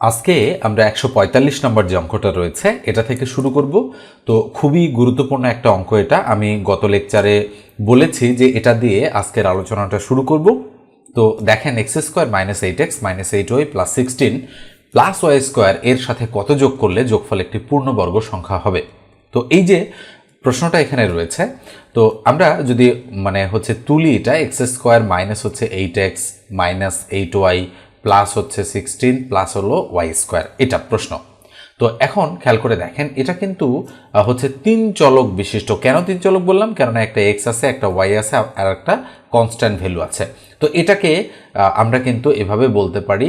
আজকে আমরা একশো পঁয়তাল্লিশ নম্বর যে অঙ্কটা রয়েছে, এটা থেকে শুরু করব। তো খুবই গুরুত্বপূর্ণ একটা অঙ্ক এটা। আমি গত লেকচারে বলেছি যে এটা দিয়ে আজকের আলোচনাটা শুরু করব। তো দেখেন, x square minus eight x minus eight y plus sixteen plus y square এর সাথে কত যোগ করলে যোগফল একটি পূর্ণবর্গ সংখ্যা হবে? তো এই যে প্রশ্নটা এখানে রয়েছে, তো আমরা যদি মানে হচ্ছে তুলি এটা, এক্স স্কোয়ার মাইনাস হচ্ছে eight x minus eight y plus হচ্ছে সিক্সটিন, প্লাস হলো ওয়াই স্কোয়ার। এটা প্রশ্ন। তো এখন খেয়াল করে দেখেন, এটা কিন্তু হচ্ছে তিন চলক বিশিষ্ট। কেন তিন চলক বললাম? কেননা একটা এক্স আছে, একটা ওয়াই আছে, আর একটা কনস্ট্যান্ট ভ্যালু আছে। তো এটাকে আমরা কিন্তু এভাবে বলতে পারি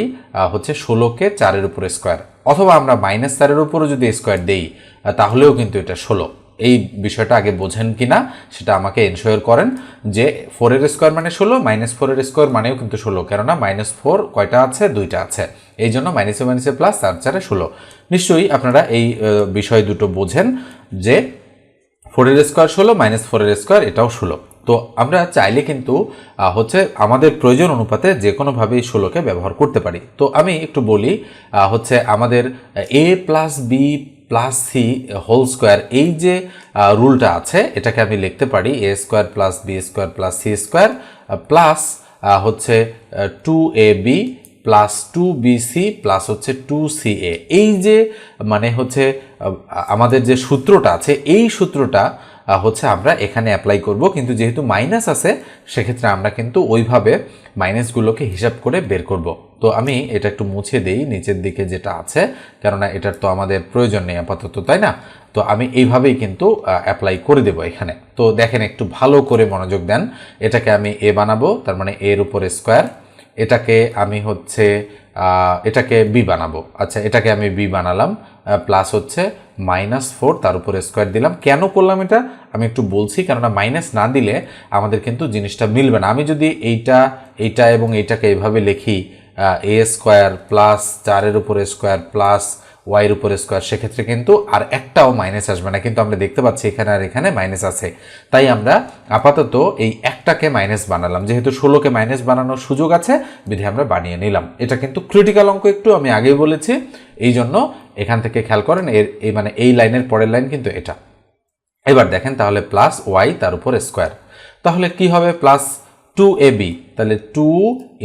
হচ্ছে ষোলোকে চারের উপরে স্কোয়ার অথবা আমরা মাইনাস চারের উপরও যদি স্কোয়ার দেই তাহলেও কিন্তু এটা ষোলো। এই বিষয়টা আগে বোঝেন কি না সেটা আমাকে এনশোয়ার করেন যে ফোরের স্কোয়ার মানে ষোলো মাইনাস ফোরের স্কোয়ার মানেও কিন্তু ষোলো, কেননা মাইনাস ফোর কয়টা আছে? দুইটা আছে। এই জন্য মাইনাসে মাইনাসে প্লাস চার চারে ষোলো। নিশ্চয়ই আপনারা এই বিষয় দুটো বোঝেন যে ফোরের স্কোয়ার ষোলো মাইনাস ফোরের স্কোয়ার এটাও ষোলো। তো আমরা চাইলে কিন্তু হচ্ছে আমাদের প্রয়োজন অনুপাতে যে কোনোভাবেই ষোলোকে ব্যবহার করতে পারি। তো আমি একটু বলি হচ্ছে আমাদের a plus b plus c whole square এই যে রুলটা আছে, এটাকে আমি লিখতে পারি a square plus b square plus c square plus হচ্ছে two a b plus two b c plus হচ্ছে টু সি এ এই যে মানে হচ্ছে আমাদের যে সূত্রটা আছে, এই সূত্রটা হচ্ছে আমরা এখানে অ্যাপ্লাই করব। কিন্তু যেহেতু মাইনাস আছে, সেক্ষেত্রে আমরা কিন্তু ওইভাবে মাইনাসগুলোকে হিসাব করে বের করব। তো আমি এটা একটু মুছে দেই, নিচের দিকে যেটা আছে, কেননা এটার তো আমাদের প্রয়োজন নেই আপাতত, তাই না? তো আমি এইভাবেই কিন্তু অ্যাপ্লাই করে দেব এখানে। তো দেখেন একটু ভালো করে মনোযোগ দেন। এটাকে আমি এ বানাবো, তার মানে এর উপরে স্কোয়ার এটাকে আমি হচ্ছে এটাকে বি বানাবো। আচ্ছা এটাকে আমি বি বানালাম প্লাস হচ্ছে মাইনাস ফোর তার উপরে স্কোয়ার দিলাম। কেন করলাম এটা? আমি একটু বলছি, কেননা মাইনাস না দিলে আমাদের কিন্তু জিনিসটা মিলবে না। আমি যদি এইটা এইটা এবং এইটাকে এভাবে লিখি এ স্কোয়ার প্লাস চারের উপরে স্কোয়ার প্লাস ওয়াইয়ের উপরে স্কোয়ার সেক্ষেত্রে কিন্তু আর একটাও মাইনাস আসবে না। কিন্তু আমরা দেখতে পাচ্ছি এখানে আর এখানে মাইনাস আছে। তাই আমরা আপাতত এই একটাকে মাইনাস বানালাম। যেহেতু ষোলোকে মাইনাস বানানোর সুযোগ আছে, বিধি আমরা বানিয়ে নিলাম। এটা কিন্তু ক্রিটিক্যাল অঙ্ক একটু, আমি আগেই বলেছি। এই জন্য এখান থেকে খেয়াল করেন, এর এই মানে এই লাইনের পরের লাইন কিন্তু এটা। এবার দেখেন তাহলে প্লাস ওয়াই তার উপর স্কোয়ার তাহলে কি হবে? প্লাস টু এ বি তাহলে টু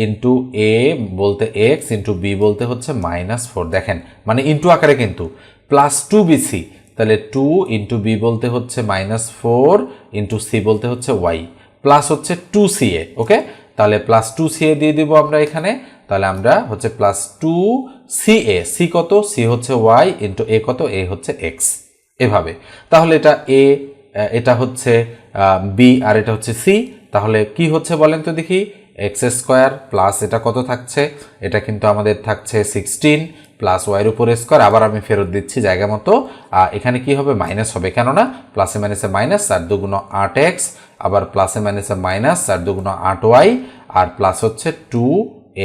ইন্টু এ বলতে এক্স ইন্টু বি বলতে হচ্ছে মাইনাস ফোর দেখেন মানে ইন্টু আকারে কিন্তু প্লাস টু বি সি তাহলে টু ইন্টু বি বলতে হচ্ছে মাইনাস ফোর ইন্টু সি বলতে হচ্ছে ওয়াই প্লাস হচ্ছে টু সি এ ওকে তাহলে প্লাস টু সি এ দিয়ে দিব আমরা এখানে, তাহলে আমরা হচ্ছে plus two c a c কত? সি হচ্ছে ওয়াই ইন্টু এ কত? এ হচ্ছে এক্স এভাবে। তাহলে এটা এ এটা হচ্ছে বি আর এটা হচ্ছে সি তাহলে কি হচ্ছে বলেন তো দেখি? এক্স স্কোয়ার প্লাস এটা কত থাকছে? এটা কিন্তু আমাদের থাকছে সিক্সটিন প্লাস ওয়াইয়ের উপরে স্কোয়ার আবার আমি ফেরত দিচ্ছি জায়গা মতো। এখানে কি হবে? মাইনাস হবে। কেননা প্লাসে মাইনাসে মাইনাস চার দুগুণ আট এক্স আবার প্লাসে মাইনাসে মাইনাস চার দুগুণ আট ওয়াই আর প্লাস হচ্ছে টু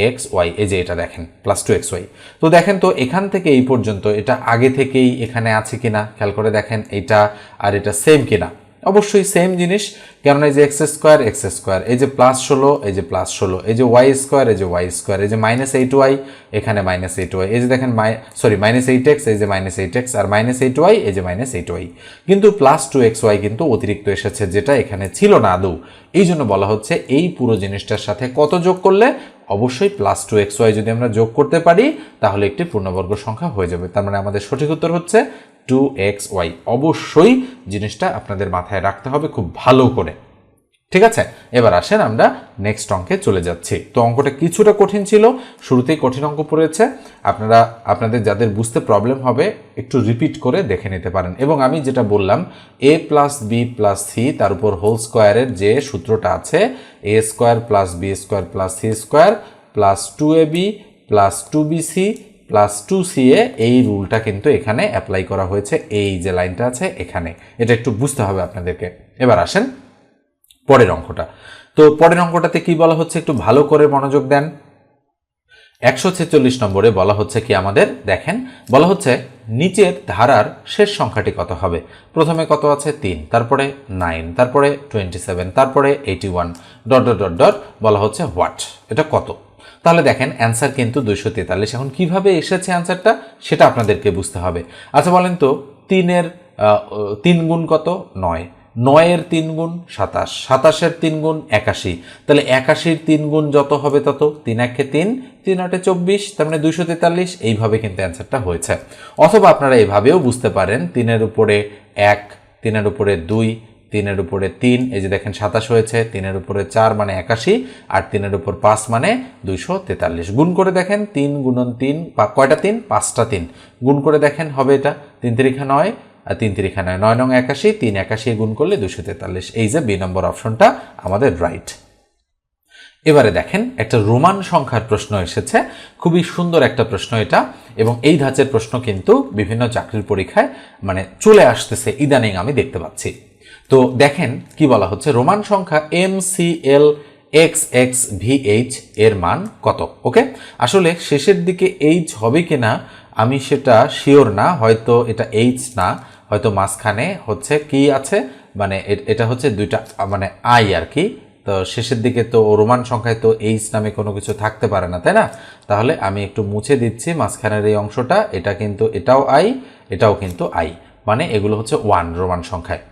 এক্স ওয়াই এই যে এটা দেখেন প্লাস টু এক্স ওয়াই তো দেখেন তো এখান থেকে এই পর্যন্ত এটা আগে থেকেই এখানে আছে কিনা? খেয়াল করে দেখেন এটা আর এটা সেম কিনা? অবশ্যই সেম জিনিস, কেননা এই যে এক্স স্কোয়ার এক্স স্কোয়ার এই যে প্লাস ষোলো, এই যে প্লাস ষোলো, এই যে ওয়াই স্কোয়ার এই যে ওয়াই স্কোয়ার এই যে মাইনাস এইট ওয়াই এখানে মাইনাস এইট ওয়াই এই যে দেখেন my sorry minus eight x এই যে মাইনাস এইট এক্স আর মাইনাস এইট ওয়াই এই যে মাইনাস এইট ওয়াই কিন্তু প্লাস টু এক্স ওয়াই কিন্তু অতিরিক্ত এসেছে, যেটা এখানে ছিল না আদৌ। এই জন্য বলা হচ্ছে এই পুরো জিনিসটার সাথে কত যোগ করলে? অবশ্যই প্লাস টু এক্স ওয়াই যদি আমরা যোগ করতে পারি, তাহলে একটি পূর্ণবর্গ সংখ্যা হয়ে যাবে। তার মানে আমাদের সঠিক উত্তর হচ্ছে টু এক্স ওয়াই অবশ্যই জিনিসটা আপনাদের মাথায় রাখতে হবে খুব ভালো করে। ঠিক আছে? এবার আসেন আমরা নেক্সট অঙ্কে চলে যাচ্ছি। তো অঙ্কটা কিছুটা কঠিন ছিল, শুরুতেই কঠিন অঙ্ক পড়েছে। আপনারা, আপনাদের যাদের বুঝতে প্রবলেম হবে, একটু রিপিট করে দেখে নিতে পারেন। এবং আমি যেটা বললাম a plus b plus c তার উপর হোল স্কোয়ারের যে সূত্রটা আছে a square plus b square plus c square plus two a b plus two b c plus two c a এই রুলটা কিন্তু এখানে অ্যাপ্লাই করা হয়েছে। এই যে লাইনটা আছে এখানে। এটা একটু বুঝতে হবে আপনাদেরকে। এবার আসেন পরের অঙ্কটা। তো পরের অঙ্কটাতে কি বলা হচ্ছে? একটু ভালো করে মনোযোগ দেন। একশো ছেচল্লিশ নম্বরে বলা হচ্ছে কি আমাদের? দেখেন, বলা হচ্ছে নিচের ধারার শেষ সংখ্যাটি কত হবে? প্রথমে কত আছে? তিন। তারপরে নাইন তারপরে টোয়েন্টি সেভেন তারপরে eighty one dot dot dot dot বলা হচ্ছে হোয়াট এটা কত? তাহলে দেখেন অ্যান্সার কিন্তু দুইশো তেতাল্লিশ। এখন কীভাবে এসেছে অ্যান্সারটা সেটা আপনাদেরকে বুঝতে হবে। আচ্ছা বলেন তো, তিনের তিন গুণ কত? নয়। নয়ের তিন গুণ সাতাশ। সাতাশের তিন গুণ একাশি। তাহলে একাশির তিন গুণ যত হবে তত? তিন একে তিন তিন আটে চব্বিশ, তার মানে দুইশো তেতাল্লিশ। এইভাবে কিন্তু অ্যান্সারটা হয়েছে। অথবা আপনারা এভাবেও বুঝতে পারেন, তিনের উপরে এক, তিনের উপরে দুই তিনের উপরে তিন, এই যে দেখেন সাতাশ হয়েছে, তিনের উপরে চার মানে একাশি, আর তিনের উপর পাঁচ মানে দুইশো তেতাল্লিশ। গুণ করে দেখেন, তিন গুণন তিন কয়টা তিন? পাঁচটা তিন। গুণ করে দেখেন, হবে এটা? তিন তিরিখা নয়, আর তিন তিরিখা নয়। নয় নং একাশি, তিন একাশি গুণ করলে দুশো তেতাল্লিশ। এই যে বি নম্বর অপশনটা আমাদের রাইট এবারে দেখেন, একটা রোমান সংখ্যার প্রশ্ন এসেছে। খুবই সুন্দর একটা প্রশ্ন এটা, এবং এই ধাঁচের প্রশ্ন কিন্তু বিভিন্ন চাকরির পরীক্ষায় মানে চলে আসতেছে। ইদানিং আমি দেখতে পাচ্ছি। তো দেখেন কি বলা হচ্ছে? রোমান সংখ্যা M C L X X V H এর মান কত? ওকে? আসলে শেষের দিকে এইচ হবে কিনা আমি সেটা শিওর না, হয়তো এটা এইচ না, হয়তো মাঝখানে হচ্ছে কি আছে? মানে এটা হচ্ছে দুইটা মানে আই আর কি। তো শেষের দিকে তো রোমান সংখ্যায় তো এইচ নামে কোনো কিছু থাকতে পারে না, তাই না? তাহলে আমি একটু মুছে দিচ্ছি মাঝখানের এই অংশটা, এটা কিন্তু এটাও আই এটাও কিন্তু আই মানে এগুলো হচ্ছে ওয়ান রোমান সংখ্যায়।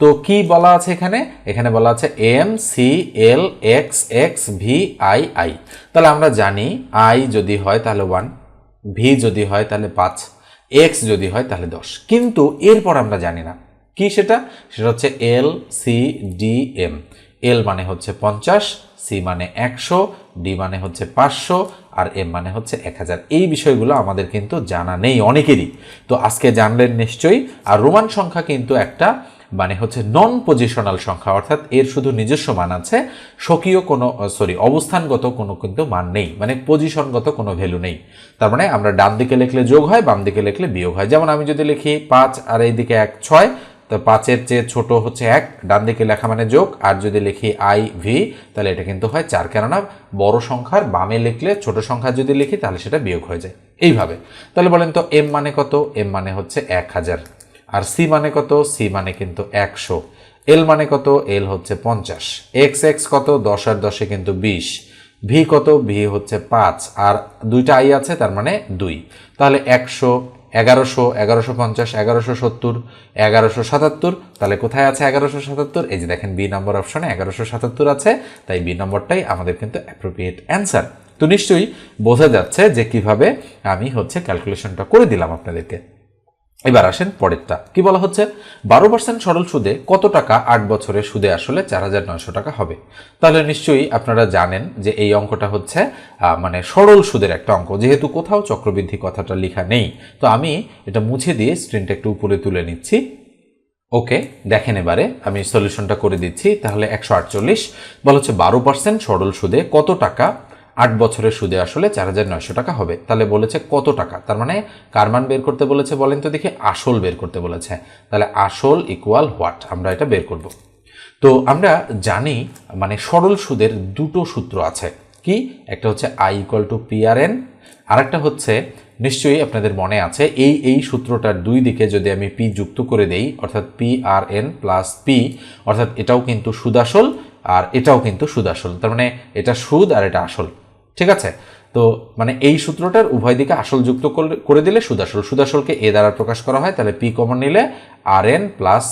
তো কি বলা আছে এখানে? এখানে বলা আছে M C L X X V I I তাহলে আমরা জানি আই যদি হয় তাহলে ওয়ান ভি যদি হয় তাহলে পাঁচ এক্স যদি হয় তাহলে দশ। কিন্তু এরপর আমরা জানি না। কি সেটা? সেটা হচ্ছে L C D M L মানে হচ্ছে পঞ্চাশ সি মানে একশো ডি মানে হচ্ছে পাঁচশো, আর এম মানে হচ্ছে এক হাজার। এই বিষয়গুলো আমাদের কিন্তু জানা নেই অনেকেরই। তো আজকে জানলেন নিশ্চয়ই। আর রোমান সংখ্যা কিন্তু একটা মানে হচ্ছে নন পজিশনাল সংখ্যা, অর্থাৎ এর শুধু নিজস্ব মান আছে, স্বকীয় কোনো সরি অবস্থানগত কোনো কিন্তু মান নেই মানে পজিশনগত কোনো ভ্যালু নেই। তার মানে আমরা ডান দিকে লিখলে যোগ হয়, বাম দিকে লিখলে বিয়োগ হয়। যেমন আমি যদি লিখি পাঁচ আর এই দিকে এক ছয়, তো পাঁচের চেয়ে ছোট হচ্ছে এক, ডান দিকে লেখা মানে যোগ, আর যদি লিখি আই ভি তাহলে এটা কিন্তু হয় চার, কেননা বড় সংখ্যার বামে লিখলে ছোট সংখ্যা যদি লিখি, তাহলে সেটা বিয়োগ হয়ে যায়। এইভাবে। তাহলে বলেন তো এম মানে কত? এম মানে হচ্ছে এক হাজার। আর সি মানে কত? সি মানে কিন্তু একশো। এল মানে কত? এল হচ্ছে পঞ্চাশ। এক্স এক্স কত? দশ আর দশে কিন্তু বিশ। ভি কত? ভি হচ্ছে পাঁচ। আর দুইটা আই আছে, তার মানে দুই। তাহলে একশো, এগারোশো এগারোশো পঞ্চাশ, এগারোশো সত্তর, এগারোশো সাতাত্তর। তাহলে কোথায় আছে এগারোশো সাতাত্তর? এই যে দেখেন, বি নম্বর অপশনে এগারোশো সাতাত্তর আছে, তাই বি নম্বরটাই আমাদের কিন্তু অ্যাপ্রোপ্রিয়েট অ্যান্সার তো নিশ্চয়ই বোঝা যাচ্ছে যে কীভাবে আমি হচ্ছে ক্যালকুলেশনটা করে দিলাম আপনাদেরকে। এবার আসেন পরেরটা। কি বলা হচ্ছে? বারো পার্সেন্ট সরল সুদে কত টাকা আট বছরের সুদে আসলে চার হাজার নয়শো টাকা হবে? তাহলে নিশ্চয়ই আপনারা জানেন যে এই অঙ্কটা হচ্ছে মানে সরল সুদের একটা অঙ্ক। যেহেতু কোথাও চক্রবৃদ্ধি কথাটা লেখা নেই, তো আমি এটা মুছে দিয়ে স্ক্রিনটা একটু উপরে তুলে নিচ্ছি। ওকে, দেখেন এবারে, আমি সলিউশনটা করে দিচ্ছি। তাহলে একশো আটচল্লিশ। বলা হচ্ছে বারো পার্সেন্ট সরল সুদে কত টাকা আট বছরের সুদে আসলে চার হাজার নয়শো টাকা হবে। তাহলে বলেছে কত টাকা? তার মানে কার মান বের করতে বলেছে বলেন তো দেখি, আসল বের করতে বলেছে। তাহলে আসল ইকুয়াল হোয়াট আমরা এটা বের করব। তো আমরা জানি মানে সরল সুদের দুটো সূত্র আছে। কি? একটা হচ্ছে I equal to p r একটা হচ্ছে, নিশ্চয়ই আপনাদের মনে আছে, এই এই সূত্রটার দুই দিকে যদি আমি পি যুক্ত করে দেই, অর্থাৎ p r n plus p অর্থাৎ এটাও কিন্তু সুদাসল আর এটাও কিন্তু সুদাসল তার মানে এটা সুদ আর এটা আসল। ঠিক আছে? তো মানে এই সূত্রটার উভয় দিকে আসল যুক্ত করে দিলে সুদাসল। সুদাসলকে এ দ্বারা প্রকাশ করা হয়, তাহলে পি কমন নিলে আর এন প্লাস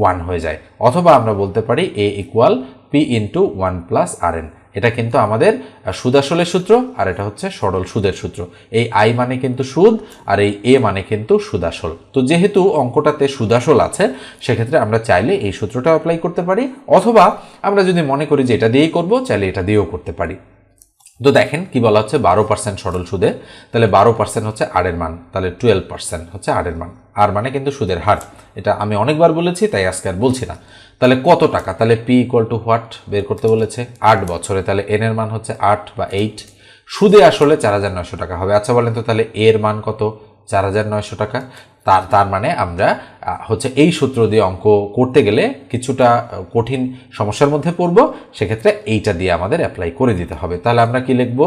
ওয়ান হয়ে যায়। অথবা আমরা বলতে পারি a equal p into one plus r n এটা কিন্তু আমাদের সুদাসলের সূত্র, আর এটা হচ্ছে সরল সুদের সূত্র। এই আই মানে কিন্তু সুদ, আর এই এ মানে কিন্তু সুদাসল। তো যেহেতু অঙ্কটাতে সুদাসল আছে, সেক্ষেত্রে আমরা চাইলে এই সূত্রটা অ্যাপ্লাই করতে পারি, অথবা আমরা যদি মনে করি যে এটা দিয়েই করব, চাইলে এটা দিয়েও করতে পারি। তো দেখেন কি বলা হচ্ছে? বারো পার্সেন্ট সরল সুদে তাহলে বারো পার্সেন্ট হচ্ছে আরের মান। তাহলে টুয়েলভ পার্সেন্ট হচ্ছে আরের মান। আর মানে কিন্তু সুদের হার। এটা আমি অনেকবার বলেছি, তাই আজকে আর বলছি না। তাহলে কত টাকা? তাহলে পি ইকুয়াল টু হোয়াট বের করতে বলেছে আট বছরে। তাহলে এন এর মান হচ্ছে আট বা এইট সুদে আসলে চার হাজার নয়শো টাকা হবে। আচ্ছা বলেন তো, তাহলে এর মান কত? চার হাজার নয়শো টাকা। তার তার মানে আমরা হচ্ছে এই সূত্র দিয়ে অঙ্ক করতে গেলে কিছুটা কঠিন সমস্যার মধ্যে পড়ব। সেক্ষেত্রে এইটা দিয়ে আমাদের অ্যাপ্লাই করে দিতে হবে। তাহলে আমরা কি লিখব?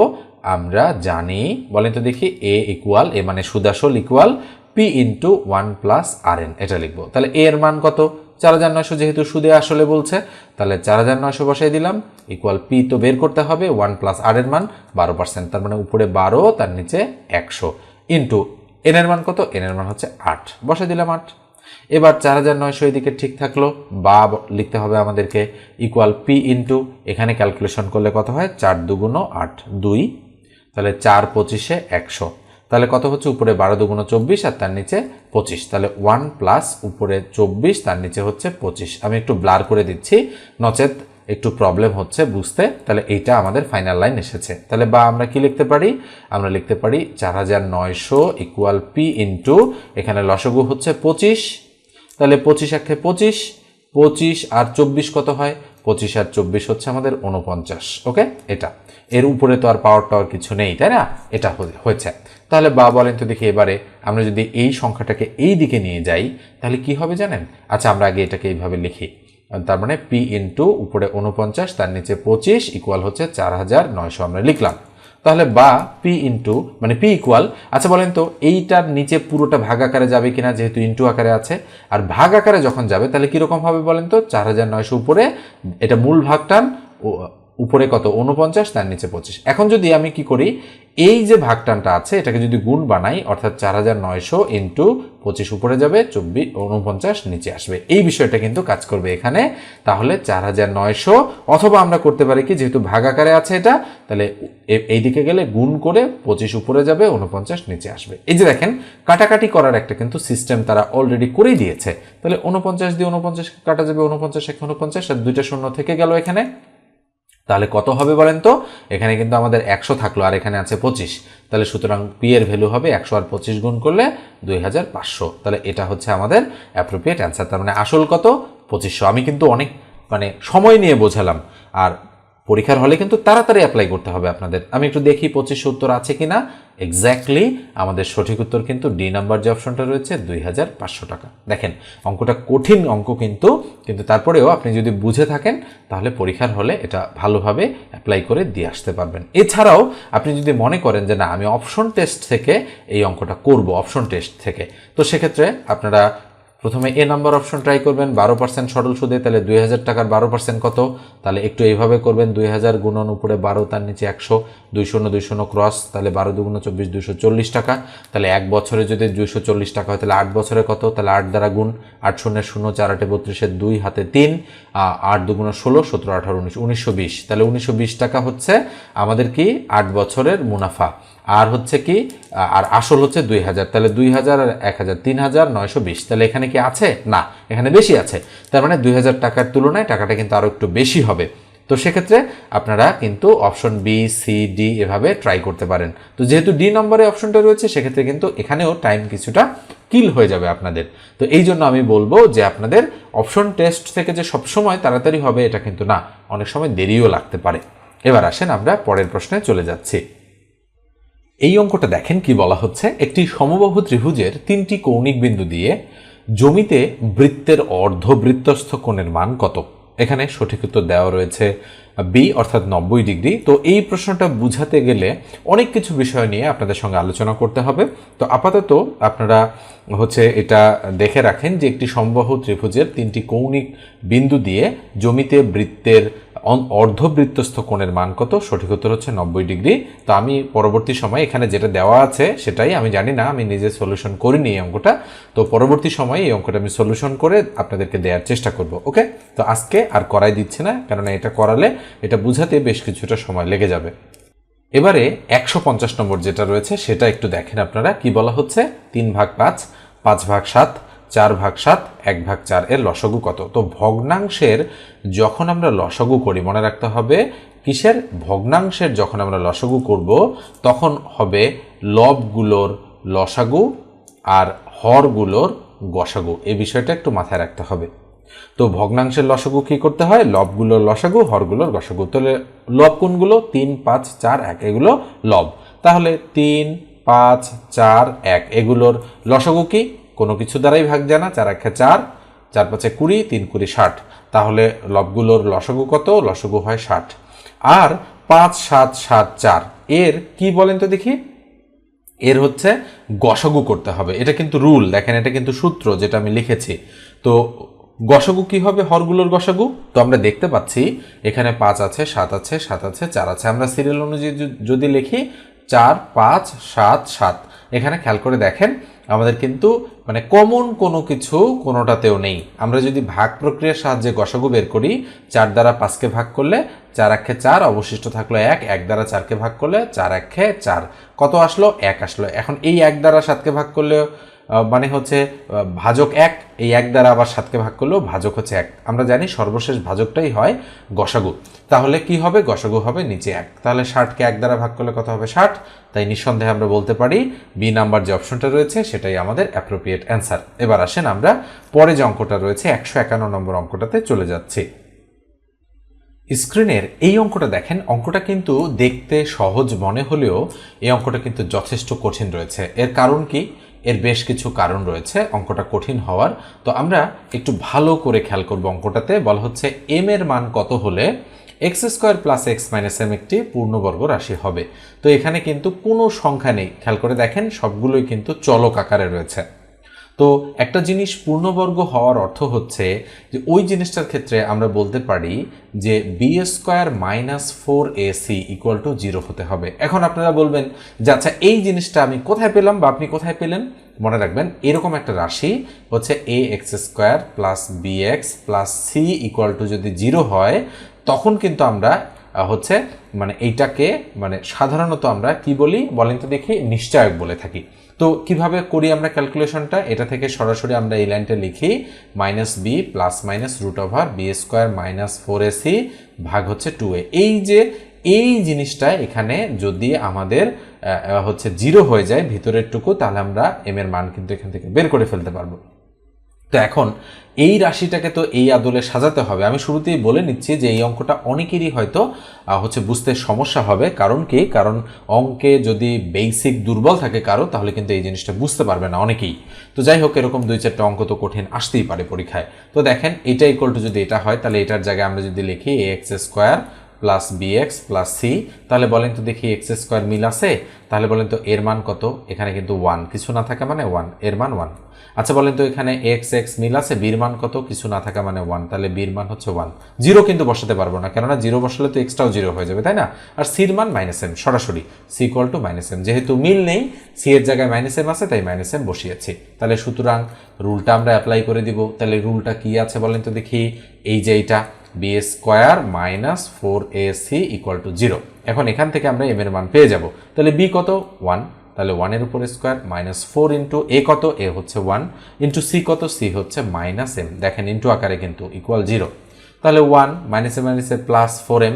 আমরা জানি, বলেন তো দেখি এ ইকুয়াল এ মানে সুদাসল equal p into one plus r n এটা লিখব। তাহলে এর মান কত? চার হাজার নয়শো যেহেতু সুদে আসলে বলছে, তাহলে চার হাজার নয়শো বসাই দিলাম ইকুয়াল পি তো বের করতে হবে ওয়ান প্লাস আর এর মান, বারো পার্সেন্ট তার মানে উপরে বারো, তার নিচে একশো। ইন্টু এন এর মান কত? এন এর মান হচ্ছে আট। বসাই দিলাম আট। এবার চার হাজার নয়শো এদিকে ঠিক থাকল। বা লিখতে হবে আমাদেরকে ইকুয়াল পি ইন্টু এখানে ক্যালকুলেশন করলে কত হয়? চার দুগুণ আট দুই। তাহলে চার পঁচিশে একশো। তাহলে কত হচ্ছে? উপরে বারো দুগুণ চব্বিশ আর তার নিচে পঁচিশ। তাহলে ওয়ান প্লাস উপরে চব্বিশ, তার নিচে হচ্ছে পঁচিশ। আমি একটু ব্লার করে দিচ্ছি। নচেত একটু প্রবলেম হচ্ছে বুঝতে, তাহলে এইটা আমাদের ফাইনাল লাইন এসেছে। তাহলে বা আমরা কি লিখতে পারি? আমরা লিখতে পারি চার হাজার নয়শো ইকুয়াল পি ইন্টু এখানে লসগু হচ্ছে পঁচিশ। তাহলে পঁচিশ একে পঁচিশ পঁচিশ আর চব্বিশ কত হয়? পঁচিশ আর চব্বিশ হচ্ছে আমাদের উনপঞ্চাশ ওকে এটা। এর উপরে তো আর পাওয়ার টাওয়ার কিছু নেই, তাই না? এটা হয়েছে। তাহলে বা বলেন তো দেখি এবারে, আমরা যদি এই সংখ্যাটাকে এই দিকে নিয়ে যাই, তাহলে কি হবে জানেন? আচ্ছা আমরা আগে এটাকে এইভাবে লিখি। তার মানে পি ইন্টু উপরে উনপঞ্চাশ তার নিচে পঁচিশ ইকুয়াল হচ্ছে চার হাজার নয়শো আমরা লিখলাম। তাহলে বা পি ইন্টু মানে পি ইকুয়াল আচ্ছা বলেন তো, এইটার নিচে পুরোটা ভাগ আকারে যাবে কিনা, যেহেতু ইন্টু আকারে আছে, আর ভাগ আকারে যখন যাবে, তাহলে কীরকম হবে বলেন তো? চার হাজার নয়শো উপরে, এটা মূল ভাগটান ও উপরে কত? উনপঞ্চাশ তার নিচে পঁচিশ। এখন যদি আমি কি করি? এই যে ভাগটানটা আছে, এটাকে যদি গুণ বানাই, অর্থাৎ চার হাজার নয়শো ইন্টু পঁচিশ উপরে যাবে, চব্বিশ উনপঞ্চাশ নিচে আসবে। এই বিষয়টা কিন্তু কাজ করবে এখানে। তাহলে চার হাজার নয়শো, অথবা আমরা করতে পারি কি, যেহেতু ভাগ আকারে আছে এটা, তাহলে এই দিকে গেলে গুণ করে পঁচিশ উপরে যাবে উনপঞ্চাশ নিচে আসবে। এই যে দেখেন, কাটাকাটি করার একটা কিন্তু সিস্টেম তারা অলরেডি করেই দিয়েছে। তাহলে উনপঞ্চাশ দিয়ে উনপঞ্চাশ কাটা যাবে উনপঞ্চাশ এক উনপঞ্চাশ আর দুইটা শূন্য থেকে গেল এখানে। তাহলে কত হবে বলেন তো? এখানে কিন্তু আমাদের একশো থাকল, আর এখানে আছে পঁচিশ। তাহলে সুতরাং পি এর ভ্যালু হবে একশো আর পঁচিশ গুণ করলে দুই হাজার পাঁচশো। তাহলে এটা হচ্ছে আমাদের অ্যাপ্রোপ্রিয়েট অ্যান্সার তার মানে আসল কত? পঁচিশশো। আমি কিন্তু অনেক মানে সময় নিয়ে বোঝালাম। আর পরীক্ষার হলে কিন্তু তাড়াতাড়ি অ্যাপ্লাই করতে হবে আপনাদের। আমি একটু দেখি পঁচিশশো উত্তর আছে কি না এক্স্যাক্টলি আমাদের সঠিক উত্তর কিন্তু ডি নাম্বার যে অপশনটা রয়েছে, দুই হাজার পাঁচশো টাকা। দেখেন, অঙ্কটা কঠিন অঙ্ক কিন্তু কিন্তু তারপরেও আপনি যদি বুঝে থাকেন, তাহলে পরীক্ষার হলে এটা ভালোভাবে অ্যাপ্লাই করে দিয়ে আসতে পারবেন। এছাড়াও আপনি যদি মনে করেন যে না, আমি অপশন টেস্ট থেকে এই অঙ্কটা করব অপশন টেস্ট থেকে, তো সেক্ষেত্রে আপনারা প্রথমে এ নাম্বার অপশন ট্রাই করবেন, বারো পার্সেন্ট সরল সুদে, তাহলে দুই হাজার টাকার বারো পার্সেন্ট কত? তাহলে একটু এইভাবে করবেন, দুই হাজার গুণন উপরে বারো, তার নিচে একশো, দুই শূন্য দুই শূন্য ক্রস তাহলে বারো দুগুণ চব্বিশ, দুইশো চল্লিশ টাকা। তাহলে এক বছরে যদি দুইশো চল্লিশ টাকা হয়, তাহলে আট বছরে কত? তাহলে আট দ্বারা গুণ আট শূন্যের শূন্য, চার আটে বত্রিশের দুই, হাতে তিন আট দুগুণ ষোলো, সতেরো, আঠারো, উনিশ, উনিশশো বিশ। তাহলে উনিশশো বিশ টাকা হচ্ছে আমাদের কি? আট বছরের মুনাফা। আর হচ্ছে কি আর আসল হচ্ছে দুই হাজার, তাহলে দুই হাজার আর এক হাজার, তিন হাজার নয়শো বিশ। তাহলে এখানে কি আছে? না, এখানে বেশি আছে। তার মানে দুই হাজার টাকার তুলনায় টাকাটা কিন্তু আরও একটু বেশি হবে। তো সেক্ষেত্রে আপনারা কিন্তু অপশন বি, সি, ডি এভাবে ট্রাই করতে পারেন। তো যেহেতু ডি নম্বরে অপশনটা রয়েছে, সেক্ষেত্রে কিন্তু এখানেও টাইম কিছুটা কিল হয়ে যাবে আপনাদের। তো এই জন্য আমি বলব যে আপনাদের অপশন টেস্ট থেকে যে সবসময় তাড়াতাড়ি হবে, এটা কিন্তু না, অনেক সময় দেরিও লাগতে পারে। এবার আসেন আমরা পরের প্রশ্নে চলে যাচ্ছি। এই অঙ্কটা দেখেন কি বলা হচ্ছে? একটি সমবাহু ত্রিভুজের তিনটি কৌণিক বিন্দু দিয়ে জমিতে বৃত্তের অর্ধবৃত্তস্থ কোণের মান কত? এখানে সঠিক উত্তর দেওয়া রয়েছে বি অর্থাৎ নব্বই ডিগ্রি। তো এই প্রশ্নটা বুঝাতে গেলে অনেক কিছু বিষয় নিয়ে আপনাদের সঙ্গে আলোচনা করতে হবে। তো আপাতত আপনারা হচ্ছে এটা দেখে রাখেন যে একটি সমবাহু ত্রিভুজের তিনটি কৌণিক বিন্দু দিয়ে জমিতে বৃত্তের অর্ধবৃত্তস্থ কোণের মান কত? সঠিক উত্তর হচ্ছে নব্বই ডিগ্রি। তো আমি পরবর্তী সময় এখানে যেটা দেওয়া আছে সেটাই, আমি জানি না, আমি নিজে সলিউশন করিনি এই অঙ্কটা। তো পরবর্তী সময়ে এই অঙ্কটা আমি সলিউশন করে আপনাদেরকে দেওয়ার চেষ্টা করব, ওকে? তো আজকে আর করাই দিচ্ছে না, কেননা এটা করালে এটা বুঝাতে বেশ কিছুটা সময় লেগে যাবে। এবারে একশো পঞ্চাশ নম্বর যেটা রয়েছে সেটা একটু দেখেন আপনারা, কি বলা হচ্ছে? তিন ভাগ পাঁচ পাঁচ ভাগ সাত চার ভাগ সাত, এক ভাগ চার এর লসগু কত? তো ভগ্নাংশের যখন আমরা লসগু করি, মনে রাখতে হবে, কিসের? ভগ্নাংশের যখন আমরা লসগু করব, তখন হবে লবগুলোর লসাগু আর হরগুলোর গসাগু। এই বিষয়টা একটু মাথায় রাখতে হবে। তো ভগ্নাংশের লসাগু কি করতে হয়? লবগুলোর লসাগু, হরগুলোর গসাগু। তাহলে লব কোনগুলো? তিন, পাঁচ, চার, এক, এগুলো লব। তাহলে তিন, পাঁচ, চার, এক, এগুলোর লসাগু কি? কোনো কিছু দ্বারাই ভাগ যায় না, চার একে চার চার পাঁচে কুড়ি, তিন কুড়ি ষাট। তাহলে লবগুলোর লসগু কত? লসাগু হয় ষাট। আর পাঁচ সাত সাত চার, এর কি বলেন তো দেখি? এর হচ্ছে গসগু করতে হবে। এটা কিন্তু রুল, দেখেন এটা কিন্তু সূত্র যেটা আমি লিখেছি। তো গসগু কি হবে? হরগুলোর গসগু? তো আমরা দেখতে পাচ্ছি, এখানে পাঁচ আছে, সাত আছে সাত আছে, চার আছে। আমরা সিরিয়াল অনুযায়ী যদি লিখি, চার, পাঁচ, সাত সাত। এখানে খেয়াল করে দেখেন আমাদের কিন্তু মানে কমন কোনো কিছু কোনোটাতেও নেই। আমরা যদি ভাগ প্রক্রিয়ার সাহায্যে গসাগু বের করি চার দ্বারা পাঁচকে ভাগ করলে চার একে চার অবশিষ্ট থাকল এক এক দ্বারা চারকে ভাগ করলে চার একে চার। কত আসলো? এক আসলো। এখন এই এক দ্বারা সাতকে ভাগ করলে আহ, মানে হচ্ছে ভাজক এক, এই এক দ্বারা আবার সাতকে ভাগ করলেও ভাজক হচ্ছে এক। আমরা জানি সর্বশেষ ভাজকটাই হয় গসাগু। তাহলে কি হবে? গসাগু হবে নিচে এক। তাহলে ষাটকে এক দ্বারা ভাগ করলে কত হবে? ষাট। তাই নিঃসন্দেহে আমরা বলতে পারি, বি নাম্বার যে অপশনটা রয়েছে, সেটাই আমাদের অ্যাপ্রোপ্রিয়েট অ্যান্সার এবার আসেন আমরা পরে যে অঙ্কটা রয়েছে, একশো একান্ন নম্বর অঙ্কটাতে চলে যাচ্ছি। স্ক্রিনের এই অঙ্কটা দেখেন, অঙ্কটা কিন্তু দেখতে সহজ মনে হলেও এই অঙ্কটা কিন্তু যথেষ্ট কঠিন রয়েছে। এর কারণ কি? এর বেশ কিছু কারণ রয়েছে, অঙ্কটা কঠিন হওয়ার। তো আমরা একটু ভালো করে খেয়াল করব অঙ্কটাতে। বলা হচ্ছে এম এর মান কত হলে x square plus x minus m একটি পূর্ণবর্গ রাশি হবে? তো এখানে কিন্তু কোনো সংখ্যা নেই। খেয়াল করে দেখেন, সবগুলোই কিন্তু চলক আকারে রয়েছে। তো একটা জিনিস পূর্ণবর্গ হওয়ার অর্থ হচ্ছে যে ওই জিনিসটার ক্ষেত্রে আমরা বলতে পারি যে b square minus four a c equal to zero হতে হবে। এখন আপনারা বলবেন, যে আচ্ছা এই জিনিসটা আমি কোথায় পেলাম বা আপনি কোথায় পেলেন? মনে রাখবেন, এরকম একটা রাশি হচ্ছে a x square plus b x plus c equal to যদি জিরো হয়, তখন কিন্তু আমরা হচ্ছে মানে এইটাকে মানে সাধারণত আমরা কি বলি? বলেন তো দেখি, নিশ্চয়ক বলে থাকি। তো কীভাবে করি আমরা ক্যালকুলেশনটা? এটা থেকে সরাসরি আমরা এই লাইনটা লিখি minus b plus minus root over b square minus four a c ভাগ হচ্ছে টু এ এই যে, এই জিনিসটা এখানে যদি আমাদের হচ্ছে জিরো হয়ে যায় ভিতরের টুকু তাহলে আমরা এম এর মান কিন্তু এখান থেকে বের করে ফেলতে পারব। তো এখন, এই রাশিটাকে তো এই আদলে সাজাতে হবে। আমি শুরুতেই বলে নিচ্ছি যে এই অঙ্কটা অনেকেরই হয়তো হচ্ছে বুঝতে সমস্যা হবে। কারণ কি? কারণ অঙ্কে যদি বেসিক দুর্বল থাকে কারও, তাহলে কিন্তু এই জিনিসটা বুঝতে পারবে না অনেকেই। তো যাই হোক, এরকম দুই চারটা অঙ্ক তো কঠিন আসতেই পারে পরীক্ষায়। তো দেখেন, এটা ইকুয়াল টু যদি এটা হয়, তাহলে এটার জায়গায় আমরা যদি লিখি a x square plus b x plus c তাহলে বলেন তো দেখি এক্স স্কোয়ার মিল আছে, তাহলে বলেন তো এর মান কত? এখানে কিন্তু ওয়ান কিছু না থাকা মানে ওয়ানের মান ওয়ান আচ্ছা বলেন তো এখানে এক্স এক্স মিল আছে বির মান কত? কিছু না থাকা মানে ওয়ান তাহলে বির মান হচ্ছে ওয়ান জিরো কিন্তু বসাতে পারব না, কেননা জিরো বসালে তো এক্সট্রাও জিরো হয়ে যাবে, তাই না? আর সির মান মাইনাস এম সরাসরি c equal to minus m যেহেতু মিল নেই সি এর জায়গায় মাইনাস এম আছে, তাই মাইনাস এম বসিয়েছি। তাহলে সুতরাং রুলটা আমরা অ্যাপ্লাই করে দিব। তাহলে রুলটা কি আছে বলেন তো দেখি, এই যে এইটা। B square minus four a c equal to zero এখন এখান থেকে আমরা এম এর মান পেয়ে যাব। তাহলে বি কত? ওয়ান তাহলে ওয়ানের উপর square minus four into a কত? এ হচ্ছে ওয়ান ইন্টু সি কত? সি হচ্ছে মাইনাস এম দেখেন ইন্টু আকারে কিন্তু ইকুয়াল জিরো তাহলে ওয়ান মাইনাসে মাইনাসে plus four m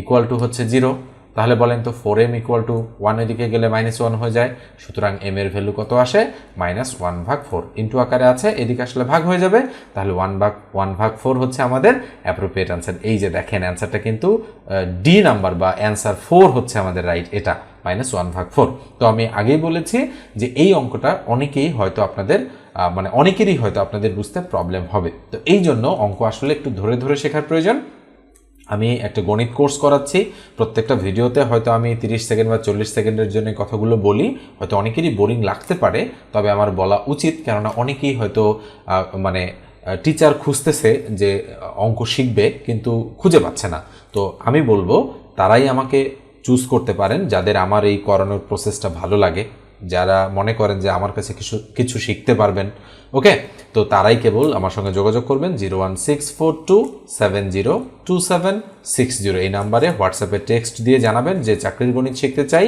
equal to হচ্ছে জিরো তাহলে বলেন তো ফোর এম ইকুয়াল টু ওয়ানের দিকে গেলে মাইনাস ওয়ান হয়ে যায়, সুতরাং এম এর ভ্যালু কত আসে? মাইনাস ওয়ান ভাগ ফোর ইন্টু আকারে আছে, এদিকে আসলে ভাগ হয়ে যাবে, তাহলে ওয়ান ভাগ ওয়ান ভাগ ফোর হচ্ছে আমাদের অ্যাপ্রোপ্রিয়েট অ্যান্সার এই যে দেখেন অ্যান্সারটা কিন্তু ডি নাম্বার বা অ্যান্সার ফোর হচ্ছে আমাদের রাইট এটা মাইনাস ওয়ান ভাগ ফোর তো আমি আগেই বলেছি যে এই অঙ্কটা অনেকেই হয়তো আপনাদের মানে অনেকেরই হয়তো আপনাদের বুঝতে প্রবলেম হবে। তো এই জন্য অঙ্ক আসলে একটু ধরে ধরে শেখার প্রয়োজন। আমি একটা গণিত কোর্স করাচ্ছি। প্রত্যেকটা ভিডিওতে হয়তো আমি তিরিশ সেকেন্ড বা চল্লিশ সেকেন্ডের জন্য কথাগুলো বলি। হয়তো অনেকেরই বোরিং লাগতে পারে, তবে আমার বলা উচিত, কেননা অনেকেই হয়তো মানে টিচার খুঁজতেছে যে অঙ্ক শিখবে, কিন্তু খুঁজে পাচ্ছে না। তো আমি বলব, তারাই আমাকে চুজ করতে পারেন, যাদের আমার এই করানোর প্রসেসটা ভালো লাগে। যারা মনে করেন যে আমার কাছে কিছু কিছু শিখতে পারবেন, ওকে? তো তারাই কেবল আমার সঙ্গে যোগাযোগ করবেন zero one six four two seven zero two seven six zero. এই নাম্বারে হোয়াটসঅ্যাপে টেক্সট দিয়ে জানাবেন যে চাকরির গণিত শিখতে চাই